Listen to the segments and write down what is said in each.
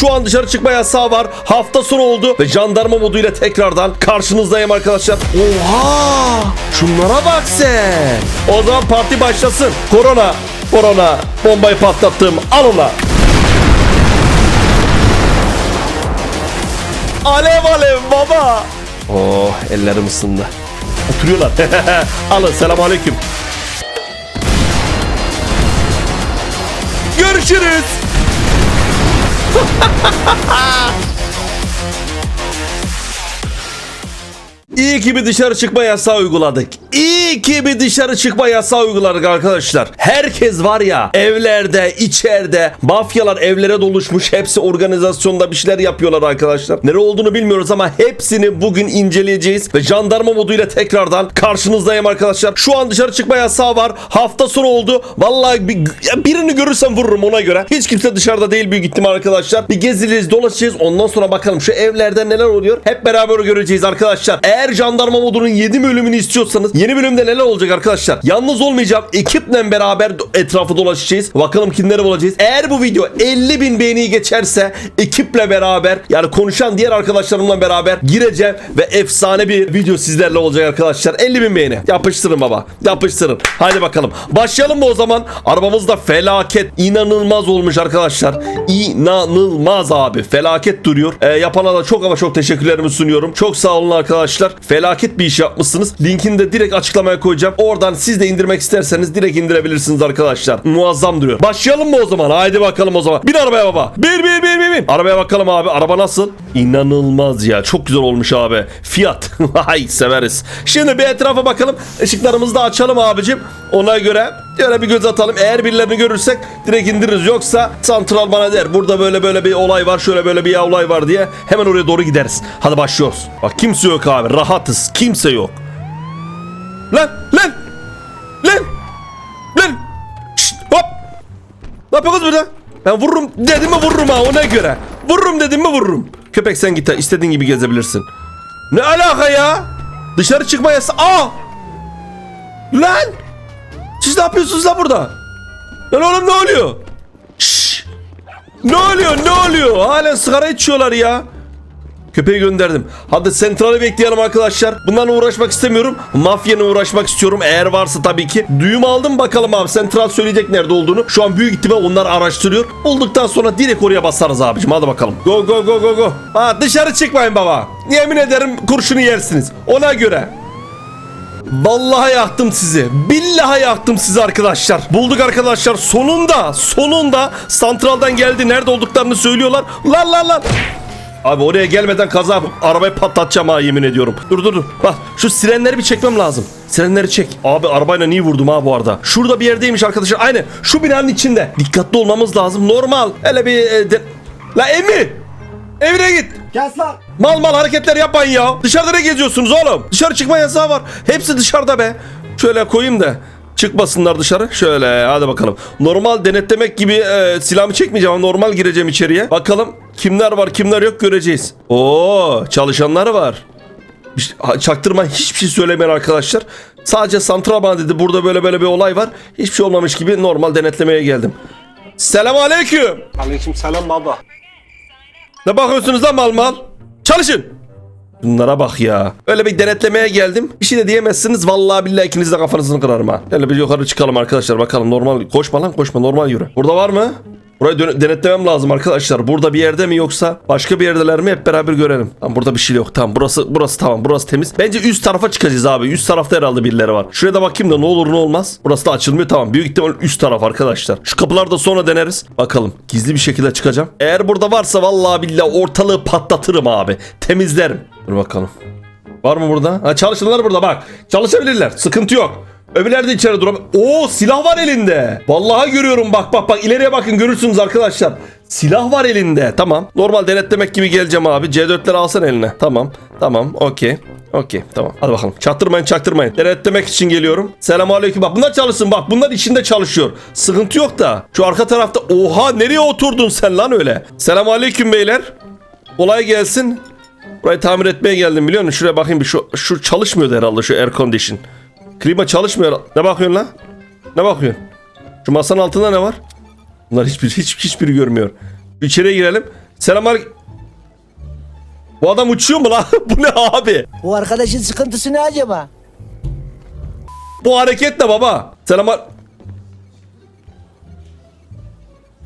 Şu an dışarı çıkma yasağı var. Hafta sonu oldu ve jandarma moduyla tekrardan karşınızdayım arkadaşlar. Oha! Şunlara bak sen. O zaman parti başlasın. Korona, korona. Bombayı patlattım. Al ona. Alev alev baba. Oh ellerim ısındı. Oturuyorlar. Alın selam aleyküm. Görüşürüz. İyi ki bir dışarı çıkma yasağı uyguladık. İyi ki bir dışarı çıkma yasağı uyguladık arkadaşlar. Herkes var ya evlerde, içeride, mafyalar evlere doluşmuş. Hepsi organizasyonda bir şeyler yapıyorlar arkadaşlar. Nere olduğunu bilmiyoruz ama hepsini bugün inceleyeceğiz. Ve jandarma moduyla tekrardan karşınızdayım arkadaşlar. Şu an dışarı çıkma yasağı var. Hafta sonu oldu. Vallahi bir, birini görürsem vururum ona göre. Hiç kimse dışarıda değil büyük ihtimal arkadaşlar. Bir gezeceğiz, dolaşacağız. Ondan sonra bakalım şu evlerde neler oluyor. Hep beraber göreceğiz arkadaşlar. Eğer jandarma modunun 7 bölümünü istiyorsanız yeni bölümde neler olacak arkadaşlar? Yalnız olmayacağım. Ekiple beraber etrafı dolaşacağız. Bakalım kimleri bulacağız. Eğer bu video 50 bin beğeniyi geçerse ekiple beraber yani konuşan diğer arkadaşlarımla beraber gireceğim ve efsane bir video sizlerle olacak arkadaşlar. 50 bin beğeni. Yapıştırın baba. Yapıştırın. Hadi bakalım. Başlayalım mı o zaman? Arabamız da felaket. inanılmaz olmuş arkadaşlar. İnanılmaz abi. Felaket duruyor. Ee, yapana da çok ama çok teşekkürlerimi sunuyorum. Çok sağ olun arkadaşlar. Felaket bir iş yapmışsınız. Linkini de direkt açıklamaya koyacağım. Oradan siz de indirmek isterseniz direkt indirebilirsiniz arkadaşlar. Muazzam duruyor. Başlayalım mı o zaman? Haydi bakalım o zaman. Bin arabaya baba. Bir bir bir bir bir. Arabaya bakalım abi. Araba nasıl? İnanılmaz ya. Çok güzel olmuş abi. Fiyat. Hay severiz. Şimdi bir etrafa bakalım. Işıklarımızı da açalım abicim. Ona göre Şöyle bir göz atalım. Eğer birilerini görürsek direkt indiririz. Yoksa santral bana der. Burada böyle böyle bir olay var. Şöyle böyle bir olay var diye. Hemen oraya doğru gideriz. Hadi başlıyoruz. Bak kimse yok abi. Rahatız. Kimse yok. Lan lan. Lan. Lan. Şşt, hop. Ne yapıyorsunuz burada? Ben vururum dedim mi vururum ha ona göre. Vururum dedim mi vururum. Köpek sen git istediğin gibi gezebilirsin. Ne alaka ya? Dışarı çıkma yasa. Aa! Lan! Siz ne yapıyorsunuz lan burada? Lan oğlum ne oluyor? Şşş! Ne oluyor ne oluyor? Hala sigara içiyorlar ya. Köpeği gönderdim. Hadi sentrale bekleyelim arkadaşlar. Bunlarla uğraşmak istemiyorum. Mafyanla uğraşmak istiyorum. Eğer varsa tabii ki. Düğüm aldım bakalım abi. Sentral söyleyecek nerede olduğunu. Şu an büyük ihtimal onlar araştırıyor. Bulduktan sonra direkt oraya basarız abicim. Hadi bakalım. Go go go go go. Ha dışarı çıkmayın baba. Yemin ederim kurşunu yersiniz. Ona göre. Vallahi yaktım sizi. Billahi yaktım sizi arkadaşlar. Bulduk arkadaşlar. Sonunda, sonunda santraldan geldi. Nerede olduklarını söylüyorlar. Lan lan lan. Abi oraya gelmeden kaza yapıp arabayı patlatacağım ha yemin ediyorum. Dur dur dur. Bak şu sirenleri bir çekmem lazım. Sirenleri çek. Abi arabayla niye vurdum ha bu arada? Şurada bir yerdeymiş arkadaşlar. Aynı şu binanın içinde. Dikkatli olmamız lazım. Normal. Hele bir... E, de... La Emi! Evine git. Kes lan. Mal mal hareketler yapmayın ya. Dışarıda ne geziyorsunuz oğlum? Dışarı çıkma yasağı var. Hepsi dışarıda be. Şöyle koyayım da çıkmasınlar dışarı. Şöyle hadi bakalım. Normal denetlemek gibi e, silahımı çekmeyeceğim ama normal gireceğim içeriye. Bakalım kimler var kimler yok göreceğiz. Oo çalışanlar var. Çaktırma hiçbir şey söylemeyin arkadaşlar. Sadece santral bana dedi burada böyle böyle bir olay var. Hiçbir şey olmamış gibi normal denetlemeye geldim. Selam aleyküm. Aleyküm selam baba. Ne bakıyorsunuz lan mal mal? Çalışın. Bunlara bak ya. Öyle bir denetlemeye geldim. Bir şey de diyemezsiniz. Vallahi billahi ikiniz de kafanızını kırarım ha. Şöyle bir yukarı çıkalım arkadaşlar. Bakalım normal. Koşma lan koşma normal yürü. Burada var mı? Burayı denetlemem lazım arkadaşlar. Burada bir yerde mi yoksa başka bir yerdeler mi hep beraber görelim. Tamam burada bir şey yok. Tamam burası burası tamam. Burası temiz. Bence üst tarafa çıkacağız abi. Üst tarafta herhalde birileri var. Şuraya da bakayım da ne olur ne olmaz. Burası da açılmıyor. Tamam. Büyük ihtimal üst taraf arkadaşlar. Şu kapıları da sonra deneriz. Bakalım. Gizli bir şekilde çıkacağım. Eğer burada varsa vallahi billahi ortalığı patlatırım abi. Temizlerim. Dur bakalım. Var mı burada? Ha çalışanlar burada bak. Çalışabilirler. Sıkıntı yok. Öbürler de içeri duram. Oo silah var elinde. Vallahi görüyorum bak bak bak ileriye bakın görürsünüz arkadaşlar. Silah var elinde. Tamam. Normal denetlemek gibi geleceğim abi. C4'leri alsan eline. Tamam. Tamam. Okey. Okey. Tamam. Hadi bakalım. Çaktırmayın çaktırmayın. Denetlemek için geliyorum. Selamünaleyküm. Bak bunlar çalışsın bak. Bunlar içinde çalışıyor. Sıkıntı yok da. Şu arka tarafta. Oha nereye oturdun sen lan öyle? Selamünaleyküm beyler. Kolay gelsin. Burayı tamir etmeye geldim biliyor musun? Şuraya bakayım bir şu, şu çalışmıyordu herhalde şu air condition. Klima çalışmıyor. Ne bakıyorsun lan? Ne bakıyorsun? Şu masanın altında ne var? Bunlar hiçbir hiç hiçbiri görmüyor. İçeriye girelim. Selamünaleyküm. Bu adam uçuyor mu lan? Bu ne abi? Bu arkadaşın sıkıntısı ne acaba? Bu hareket ne baba? Selam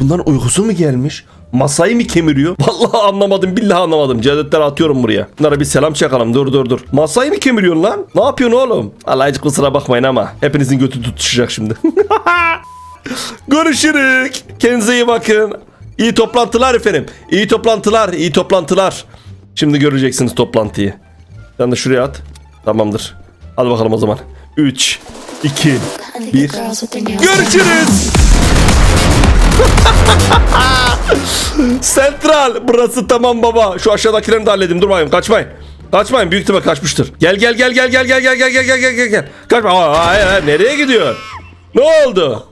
Bunların uykusu mu gelmiş? Masayı mı kemiriyor? Vallahi anlamadım billahi anlamadım. Cedetler atıyorum buraya. Bunlara bir selam çakalım. Dur dur dur. Masayı mı kemiriyorsun lan? Ne yapıyorsun oğlum? Allah hiç kusura bakmayın ama. Hepinizin götü tutuşacak şimdi. Görüşürük. Kendinize iyi bakın. İyi toplantılar efendim. İyi toplantılar. iyi toplantılar. Şimdi göreceksiniz toplantıyı. Sen de şuraya at. Tamamdır. Hadi bakalım o zaman. 3, 2, 1. Görüşürüz. Sentral. Burası tamam baba. Şu aşağıdakilerini de halledeyim. Dur bakayım. Kaçmayın. Kaçmayın. Büyük ihtimal kaçmıştır. Gel gel gel gel gel gel gel gel gel gel gel gel. Kaçma. Aa, Hayır hayır. Nereye gidiyor? Ne oldu?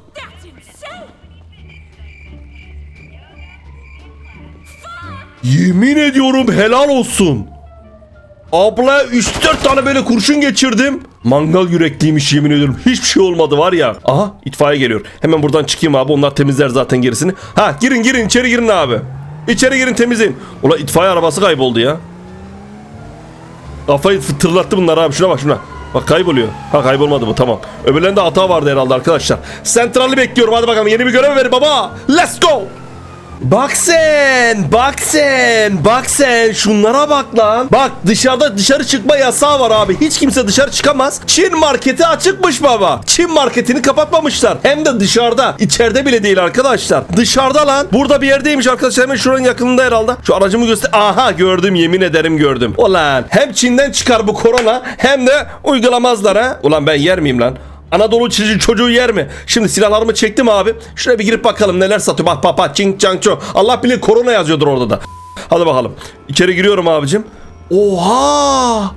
Yemin ediyorum helal olsun. Abla 3-4 tane böyle kurşun geçirdim. Mangal yürekliymiş yemin ediyorum. Hiçbir şey olmadı var ya. Aha itfaiye geliyor. Hemen buradan çıkayım abi. Onlar temizler zaten gerisini. Ha girin girin içeri girin abi. İçeri girin temizleyin. Ulan itfaiye arabası kayboldu ya. Kafayı tırlattı bunlar abi. Şuna bak şuna. Bak kayboluyor. Ha kaybolmadı bu tamam. Öbürlerinde hata vardı herhalde arkadaşlar. Sentrali bekliyorum hadi bakalım. Yeni bir görev verin baba. Let's go. Bak sen, bak sen, bak sen. Şunlara bak lan. Bak dışarıda dışarı çıkma yasağı var abi. Hiç kimse dışarı çıkamaz. Çin marketi açıkmış baba. Çin marketini kapatmamışlar. Hem de dışarıda. İçeride bile değil arkadaşlar. Dışarıda lan. Burada bir yerdeymiş arkadaşlar. Hemen şuranın yakınında herhalde. Şu aracımı göster. Aha gördüm yemin ederim gördüm. Ulan hem Çin'den çıkar bu korona hem de uygulamazlar ha. Ulan ben yer miyim lan? Anadolu çocuğu, çocuğu yer mi? Şimdi silahlarımı çektim abi. Şuraya bir girip bakalım neler satıyor. Bak bak çing çang ço. Allah bilir korona yazıyordur orada da. Hadi bakalım. İçeri giriyorum abicim. Oha!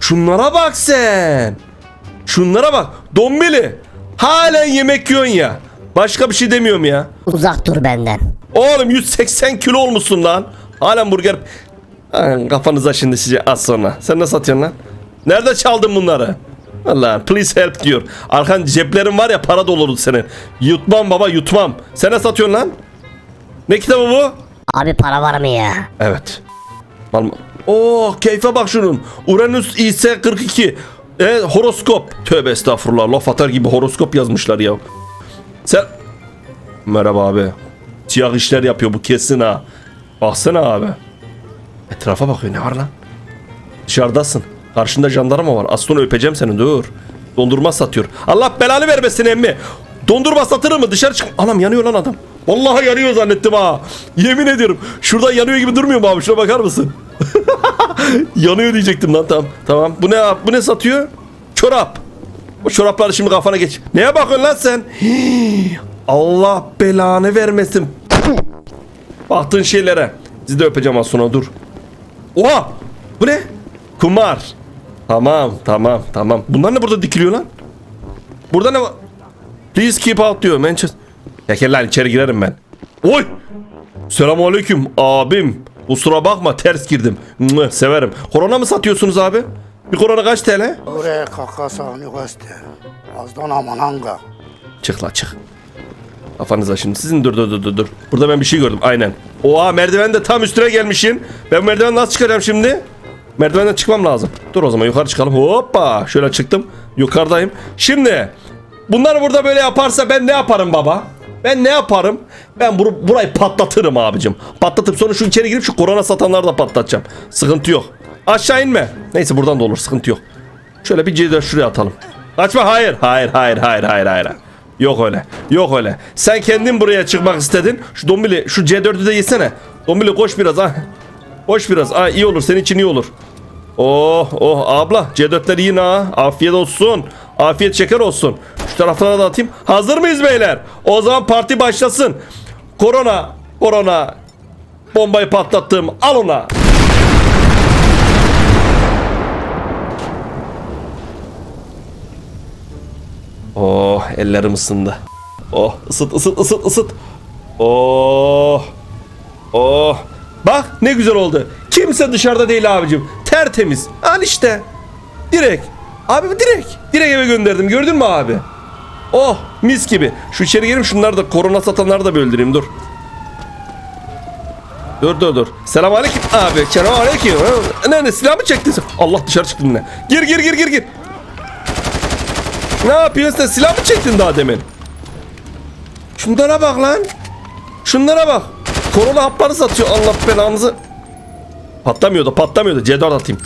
Şunlara bak sen. Şunlara bak. Dombili. Halen yemek yiyorsun ya. Başka bir şey demiyorum ya. Uzak dur benden. Oğlum 180 kilo olmuşsun lan. Halen burger. Kafanıza şimdi size az sonra. Sen ne satıyorsun lan? Nerede çaldın bunları? Allah please help diyor. Arkan ceplerin var ya para dolurdu senin. Yutmam baba yutmam. Sen ne satıyorsun lan? Ne kitabı bu? Abi para var mı ya? Evet. Mal mı? Oo keyfe bak şunun. Uranüs IS 42. E, horoskop. Tövbe estağfurullah. Laf atar gibi horoskop yazmışlar ya. Sen... Merhaba abi. Siyah işler yapıyor bu kesin ha. Baksana abi. Etrafa bakıyor ne var lan? Dışarıdasın. Karşında jandarma var. Az öpeceğim seni dur. Dondurma satıyor. Allah belanı vermesin emmi. Dondurma satır mı? Dışarı çık. Anam yanıyor lan adam. Vallahi yanıyor zannettim ha. Yemin ediyorum. Şurada yanıyor gibi durmuyor mu abi? Şuna bakar mısın? yanıyor diyecektim lan tamam. Tamam. Bu ne bu ne satıyor? Çorap. O çorapları şimdi kafana geç. Neye bakıyorsun lan sen? Allah belanı vermesin. Baktığın şeylere. Sizi de öpeceğim az dur. Oha! Bu ne? Kumar. Tamam tamam tamam. Bunlar ne burada dikiliyor lan? Burada ne var? Please keep out diyor Manchester. Ya lan içeri girerim ben. Oy! Selamun aleyküm abim. Kusura bakma ters girdim. Mwah, Severim. Korona mı satıyorsunuz abi? Bir korona kaç TL? Oraya kaka sahni göster. Azdan aman hanga. Çık la çık. Kafanıza şimdi sizin dur dur dur dur dur. Burada ben bir şey gördüm aynen. Oha merdiven de tam üstüne gelmişsin. Ben merdiven nasıl çıkacağım şimdi? Merdivenden çıkmam lazım. Dur o zaman yukarı çıkalım. Hoppa şöyle çıktım. Yukarıdayım. Şimdi bunlar burada böyle yaparsa ben ne yaparım baba? Ben ne yaparım? Ben bur- burayı patlatırım abicim. Patlatıp sonra şu içeri girip şu korona satanları da patlatacağım. Sıkıntı yok. Aşağı inme. Neyse buradan da olur sıkıntı yok. Şöyle bir C4 şuraya atalım. Kaçma hayır. Hayır hayır hayır hayır hayır. Yok öyle. Yok öyle. Sen kendin buraya çıkmak istedin. Şu dombili şu C4'ü de yesene. Dombili koş biraz ha. Koş biraz. Ha iyi olur. Senin için iyi olur. Oh oh abla C4'ler iyi ha. Afiyet olsun. Afiyet şeker olsun. Şu taraflara da atayım. Hazır mıyız beyler? O zaman parti başlasın. Korona, korona. Bombayı patlattım. Al ona. Oh ellerim ısındı. Oh ısıt ısıt ısıt ısıt. Oh. Oh. Bak ne güzel oldu. Kimse dışarıda değil abicim. Tertemiz. Al işte. Direkt. Abi direkt. Direkt eve gönderdim. Gördün mü abi? Oh mis gibi. Şu içeri girelim şunları da korona satanları da bir öldüreyim dur. Dur dur dur. Selam aleyküm abi. Selam aleyküm. Ne ne silah mı çektin sen? Allah dışarı çıktın ne? Gir gir gir gir gir. Ne yapıyorsun sen? Silah mı çektin daha demin? Şunlara bak lan. Şunlara bak. Korona hapları satıyor Allah belanızı. Patlamıyordu patlamıyordu. C4 atayım.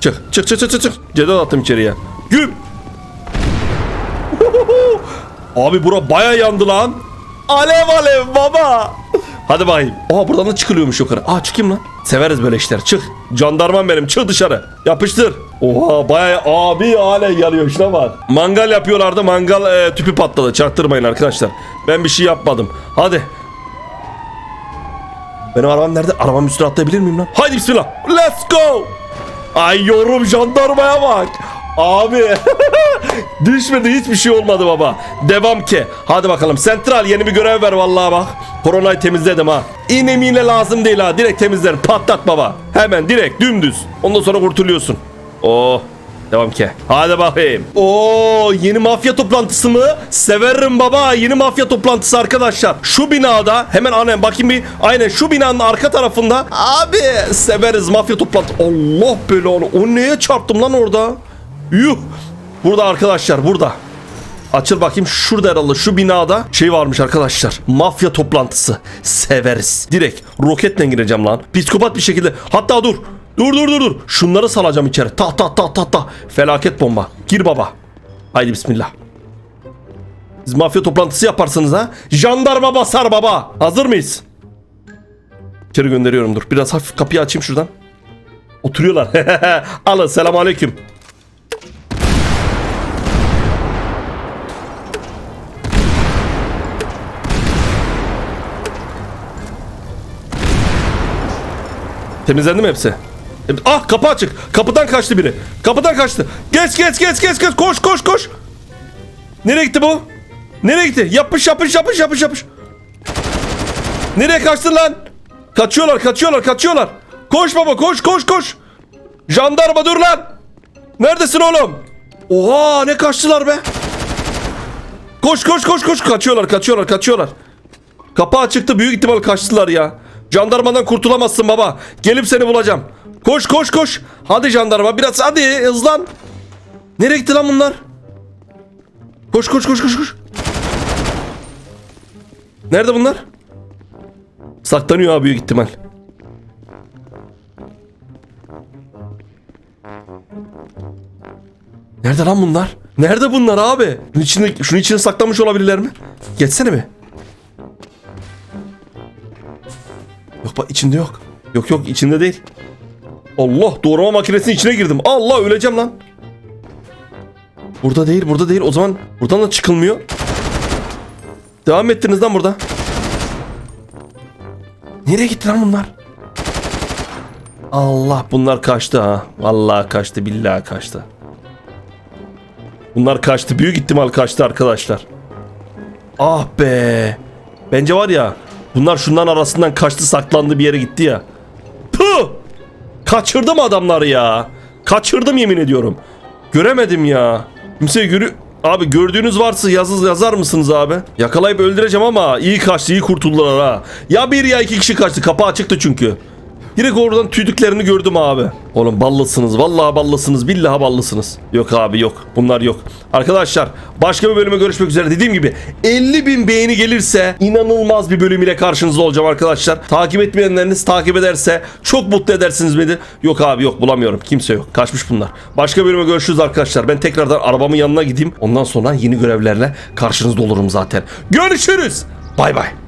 Çık çık çık çık çık. çık. C4 attım içeriye. Güm. Abi bura baya yandı lan. Alev alev baba. Hadi bakayım. Aa buradan da çıkılıyormuş yukarı. Aa çıkayım lan. Severiz böyle işler. Çık. Jandarman benim. Çık dışarı. Yapıştır. Oha baya abi hale yanıyor. Şuna bak. Mangal yapıyorlardı. Mangal e, tüpü patladı. Çaktırmayın arkadaşlar. Ben bir şey yapmadım. Hadi. Benim arabam nerede? Arabamın üstüne atlayabilir miyim lan? Haydi bismillah. Let's go. Ay yorum jandarmaya bak. Abi. Düşmedi hiçbir şey olmadı baba. Devam ki. Hadi bakalım. Sentral yeni bir görev ver vallahi bak. Koronayı temizledim ha. İğne miğne lazım değil ha. Direkt temizlerim. Patlat baba. Hemen direkt dümdüz. Ondan sonra kurtuluyorsun. Oh. Devam ki. Hadi bakayım. Oo yeni mafya toplantısı mı? Severim baba. Yeni mafya toplantısı arkadaşlar. Şu binada hemen annem bakayım bir. Aynen şu binanın arka tarafında. Abi severiz mafya toplantı. Allah belanı. O neye çarptım lan orada? Yuh. Burada arkadaşlar burada. Açıl bakayım şurada herhalde şu binada şey varmış arkadaşlar. Mafya toplantısı. Severiz. Direkt roketle gireceğim lan. Psikopat bir şekilde. Hatta dur. Dur dur dur dur. Şunları salacağım içeri. Ta ta ta ta ta. Felaket bomba. Gir baba. Haydi bismillah. Siz mafya toplantısı yaparsınız ha. Jandarma basar baba. Hazır mıyız? İçeri gönderiyorum dur. Biraz hafif kapıyı açayım şuradan. Oturuyorlar. Alın selam aleyküm. Temizlendi mi hepsi? Ah kapı açık. Kapıdan kaçtı biri. Kapıdan kaçtı. Geç geç geç geç geç. Koş koş koş. Nereye gitti bu? Nereye gitti? Yapış yapış yapış yapış yapış. Nereye kaçtın lan? Kaçıyorlar kaçıyorlar kaçıyorlar. Koş baba koş koş koş. Jandarma dur lan. Neredesin oğlum? Oha ne kaçtılar be. Koş koş koş koş. Kaçıyorlar kaçıyorlar kaçıyorlar. Kapı açıktı büyük ihtimal kaçtılar ya. Jandarmadan kurtulamazsın baba. Gelip seni bulacağım. Koş koş koş. Hadi jandarma biraz hadi hızlan. Nereye gitti lan bunlar? Koş koş koş koş koş. Nerede bunlar? Saklanıyor abi büyük ihtimal. Nerede lan bunlar? Nerede bunlar abi? Şunun içinde, şunun içine saklanmış olabilirler mi? Geçsene mi? Yok bak içinde yok. Yok yok içinde değil. Allah doğrama makinesinin içine girdim. Allah öleceğim lan. Burada değil burada değil. O zaman buradan da çıkılmıyor. Devam ettiniz lan burada. Nereye gitti lan bunlar? Allah bunlar kaçtı ha. Vallahi kaçtı billahi kaçtı. Bunlar kaçtı. Büyük ihtimal kaçtı arkadaşlar. Ah be. Bence var ya bunlar şundan arasından kaçtı saklandı bir yere gitti ya. Puh! Kaçırdım adamları ya. Kaçırdım yemin ediyorum. Göremedim ya. Kimse görü... Abi gördüğünüz varsa yazı yazar mısınız abi? Yakalayıp öldüreceğim ama iyi kaçtı iyi kurtuldular ha. Ya bir ya iki kişi kaçtı kapı açıktı çünkü. Direkt oradan tüydüklerini gördüm abi. Oğlum ballısınız. Vallahi ballısınız. Billahi ballısınız. Yok abi yok. Bunlar yok. Arkadaşlar başka bir bölüme görüşmek üzere. Dediğim gibi 50 bin beğeni gelirse inanılmaz bir bölüm ile karşınızda olacağım arkadaşlar. Takip etmeyenleriniz takip ederse çok mutlu edersiniz beni. Yok abi yok bulamıyorum. Kimse yok. Kaçmış bunlar. Başka bölüme görüşürüz arkadaşlar. Ben tekrardan arabamın yanına gideyim. Ondan sonra yeni görevlerle karşınızda olurum zaten. Görüşürüz. Bay bay.